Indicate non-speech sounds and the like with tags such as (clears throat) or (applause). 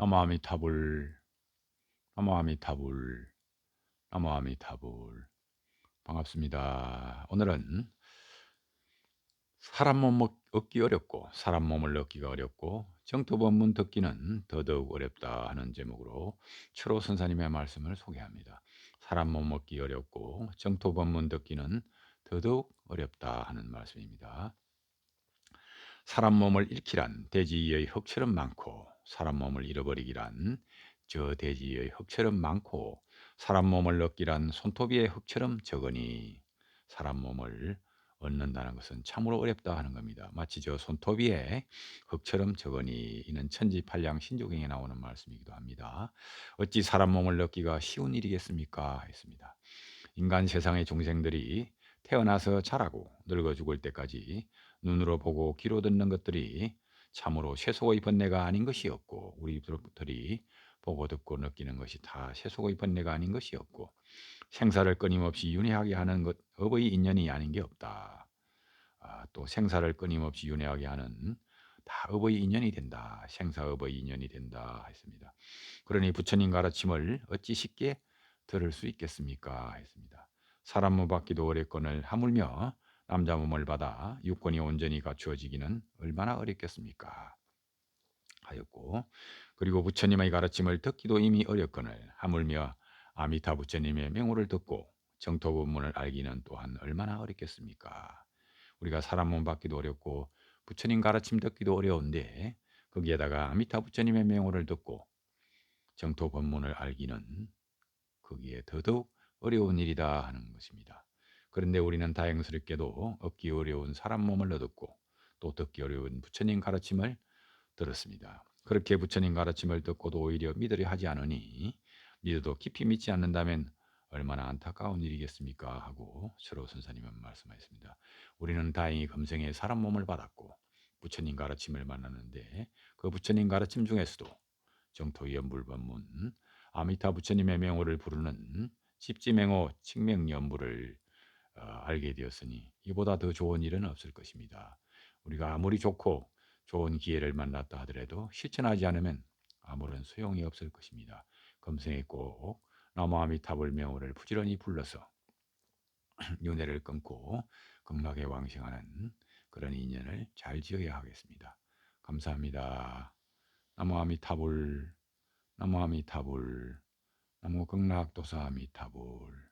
나무아미타불 나무아미타불 나무아미타불 반갑습니다. 오늘은 사람 몸 얻기 어렵고 사람 몸을 얻기가 어렵고 정토법문 듣기는 더더욱 어렵다 하는 제목으로 철호 선사님의 말씀을 소개합니다. 사람 몸 얻기 어렵고 정토법문 듣기는 더더욱 어렵다 하는 말씀입니다. 사람 몸을 잃기란 대지의 흙처럼 많고 사람 몸을 잃어버리기란 저 대지의 흙처럼 많고 사람 몸을 얻기란 손톱이의 흙처럼 적으니 사람 몸을 얻는다는 것은 참으로 어렵다 하는 겁니다. 마치 저 손톱이의 흙처럼 적으니 이는 천지팔량 신조경에 나오는 말씀이기도 합니다. 어찌 사람 몸을 얻기가 쉬운 일이겠습니까? 했습니다. 인간 세상의 종생들이 태어나서 자라고 늙어 죽을 때까지 눈으로 보고 귀로 듣는 것들이 참으로 세속의 번뇌가 아닌 것이 없고 우리들이 보고 듣고 느끼는 것이 다 세속의 번뇌가 아닌 것이 없고 생사를 끊임없이 윤회하게 하는 것 업의 인연이 아닌 게 없다. 아, 또 생사를 끊임없이 윤회하게 하는 다 업의 인연이 된다. 생사업의 인연이 된다 했습니다. 그러니 부처님 가르침을 어찌 쉽게 들을 수 있겠습니까? 했습니다. 사람 몸 받기도 어렵거늘 하물며 남자 몸을 받아 육권이 온전히 갖추어지기는 얼마나 어렵겠습니까? 하였고 그리고 부처님의 가르침을 듣기도 이미 어렵거늘 하물며 아미타 부처님의 명호를 듣고 정토 본문을 알기는 또한 얼마나 어렵겠습니까? 우리가 사람 몸 받기도 어렵고 부처님 가르침 듣기도 어려운데 거기에다가 아미타 부처님의 명호를 듣고 정토 본문을 알기는 거기에 더더욱 어려운 일이다 하는 것입니다. 그런데 우리는 다행스럽게도 얻기 어려운 사람 몸을 얻었고 또 듣기 어려운 부처님 가르침을 들었습니다. 그렇게 부처님 가르침을 듣고도 오히려 믿으려 하지 않으니 믿어도 깊이 믿지 않는다면 얼마나 안타까운 일이겠습니까? 하고 서로 선사님은 말씀하셨습니다. 우리는 다행히 금생에 사람 몸을 받았고 부처님 가르침을 만났는데 그 부처님 가르침 중에서도 정토연불법문 아미타 부처님의 명호를 부르는 집지맹호 칙명연불을 어, 알게 되었으니 이보다 더 좋은 일은 없을 것입니다. 우리가 아무리 좋고 좋은 기회를 만났다 하더라도 실천하지 않으면 아무런 소용이 없을 것입니다. 금생에 꼭 나무아미타불 명호를 부지런히 불러서 (clears throat) 윤회를 끊고 극락에 왕생하는 그런 인연을 잘 지어야 하겠습니다. 감사합니다. 나무아미타불 나무아미타불 나무 극락도사아미타불